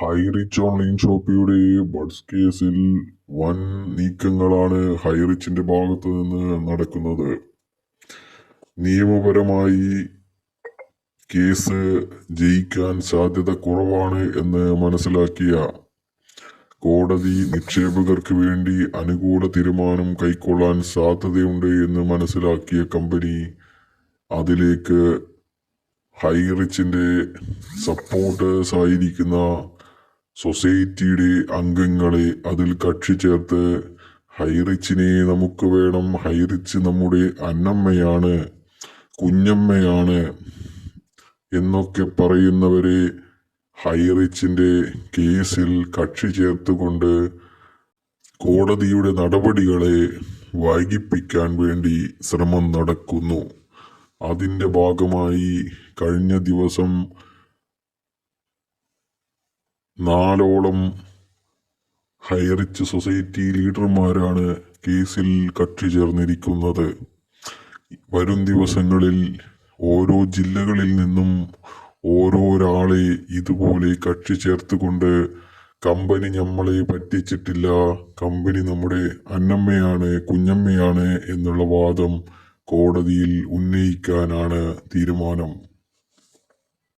Highrich online ഷോപ്പിയുടെ buds കേസിൽ വൻ നീക്കങ്ങളാണ് ഹൈറിച്ചിന്റെ ഭാഗത്തു നിന്ന് നടക്കുന്നത്. നിയമപരമായി കേസ് ജയിക്കാൻ സാധ്യത കുറവാണ് എന്ന് മനസ്സിലാക്കിയ കോടതി നിക്ഷേപകർക്ക് വേണ്ടി അനുകൂല തീരുമാനം കൈക്കൊള്ളാൻ സാധ്യതയുണ്ട് എന്ന് മനസ്സിലാക്കിയ കമ്പനി അതിലേക്ക് ഹൈറിച്ചിന്റെ സപ്പോർട്ടേഴ്സ് ആയിരിക്കുന്ന സൊസൈറ്റിയുടെ അംഗങ്ങളെ അതിൽ കക്ഷി ചേർത്ത് ഹൈറിച്ചിനെ നമുക്ക് വേണം ഹൈറിച്ച് നമ്മുടെ അന്നമ്മയാണ് കുഞ്ഞമ്മയാണ് എന്നൊക്കെ പറയുന്നവരെ ഹൈറിച്ചിന്റെ കേസിൽ കക്ഷി ചേർത്തുകൊണ്ട് കോടതിയുടെ നടപടികളെ വൈകിപ്പിക്കാൻ വേണ്ടി ശ്രമം നടക്കുന്നു. അതിന്റെ ഭാഗമായി കഴിഞ്ഞ ദിവസം നാലോളം ഹൈറിച്ച് സൊസൈറ്റി ലീഡർമാരാണ് കേസിൽ കക്ഷി ചേർന്നിരിക്കുന്നത്. വരും ദിവസങ്ങളിൽ ഓരോ ജില്ലകളിൽ നിന്നും ഓരോരാളെ ഇതുപോലെ കക്ഷി ചേർത്തുകൊണ്ട് കമ്പനി നമ്മളെ പറ്റിച്ചിട്ടില്ല കമ്പനി നമ്മുടെ അന്നമ്മയാണ് കുഞ്ഞമ്മയാണ് എന്നുള്ള വാദം കോടതിയിൽ ഉന്നയിക്കാനാണ് തീരുമാനം.